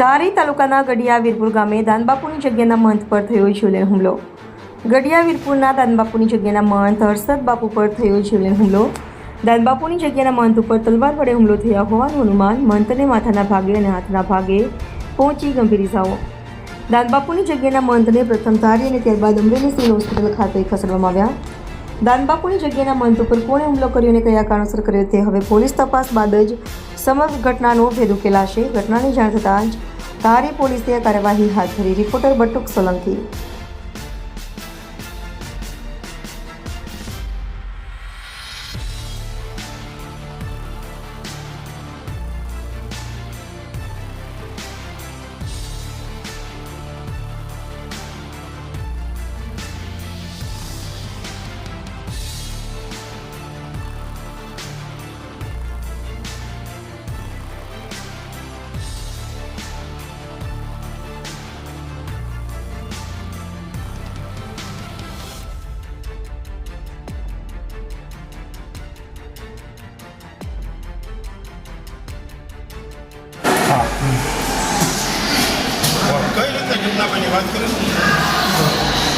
ધારી તાલુકાના ગડિયા વીરપુર ગામે દાનબાપુની જગ્યાના મહંત પર થયો જીવલેણ હુમલો. ગડિયા વીરપુરના દાનબાપુની જગ્યાના મહંત હર્ષદ બાપુ પર થયો જીવલેણ હુમલો. દાનબાપુની જગ્યાના મહંત ઉપર તલવાર વડે હુમલો થયા હોવાનું અનુમાન મહંતને માથાના ભાગે અને હાથના ભાગે પહોંચી ગંભીર ઇજાઓ. દાનબાપુની જગ્યાના મહંતને પ્રથમ ધારી અને ત્યારબાદ અમરેલી સિવિલ હોસ્પિટલ ખાતે ખસેડવામાં આવ્યા. દાનબાપુની જગ્યાના મહંત ઉપર કોણે હુમલો કર્યો અને કયા કારણોસર કર્યો તે હવે પોલીસ તપાસ બાદ જ સમગ્ર ઘટનાનો ભેદ ઉકેલાશે. ઘટનાની જાણ થતાં જ ધારી પોલીસે કાર્યવાહી હાથ ધરી. રિપોર્ટર બટુક સોલંકી. રીતે વાત કરે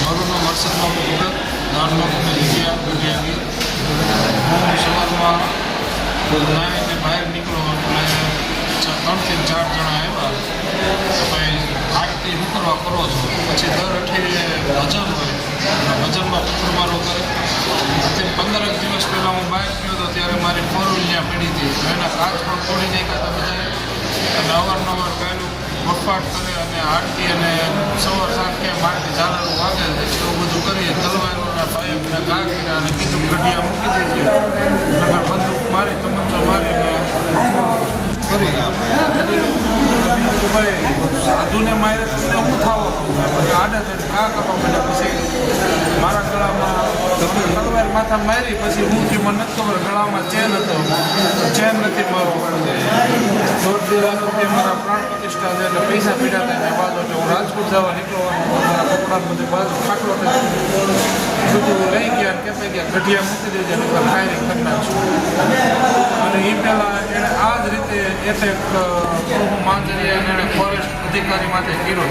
મારું નામ હર્ષદ બાબુ ભગત નાનબાપુની જગ્યા ગઢિયાની હું સવારમાં નાહીને બહાર નીકળો અને ત્રણથી ચાર જણા આવ્યા. ભાઈ આરતી હું કરવા કરો છો. પછી દર અઠવાડિયે ભજન હોય. ભજનમાં પથ્થરમારો કરે. તે પંદર દિવસ પહેલાં હું બહાર ગયો હતો ત્યારે મારી ફોર વ્હીલ ત્યાં પડી હતી. એના કાચ પણ તોડી નાખ્યા હતા બધાએ. અને અવારનવાર ગાયલું બફાટ કરે અને આરતી અને સવાર સાંજ મારતી ઝાલરું વાગે છે એવું બધું કરીએ. તલવારોના ઘા કર્યા અને કીધું ગઢિયા મૂકી દેજે. નગર બંદૂક મારી તમંચો મારી કરી ભાઈ, સાધુને મારે તો હું થાવો પછી આડે થઈને ઘા કરવા માંડ્યા પછી મારા ગળામાં તલવાર માથા મારી, પછી હું મને નથી ખબર ગળામાં ચેન હતો. ચેન નથી મારો મારા પ્રાણ પ્રતિષ્ઠા છે એટલે પૈસા પીડા થાય ને બાજુ એટલે હું રાજકોટ જવા નીકળવાનું મારા કપડાં બધું બાજુ ખાટલો બધું લઈ ગયા કહેતા ગયા, ગઢિયા મૂકી દેજે, નકર ફાયરિંગ કરી અને એ એણે આ જ રીતે એટેક માંજરિયા એણે ફોરેસ્ટ અધિકારી માટે કર્યો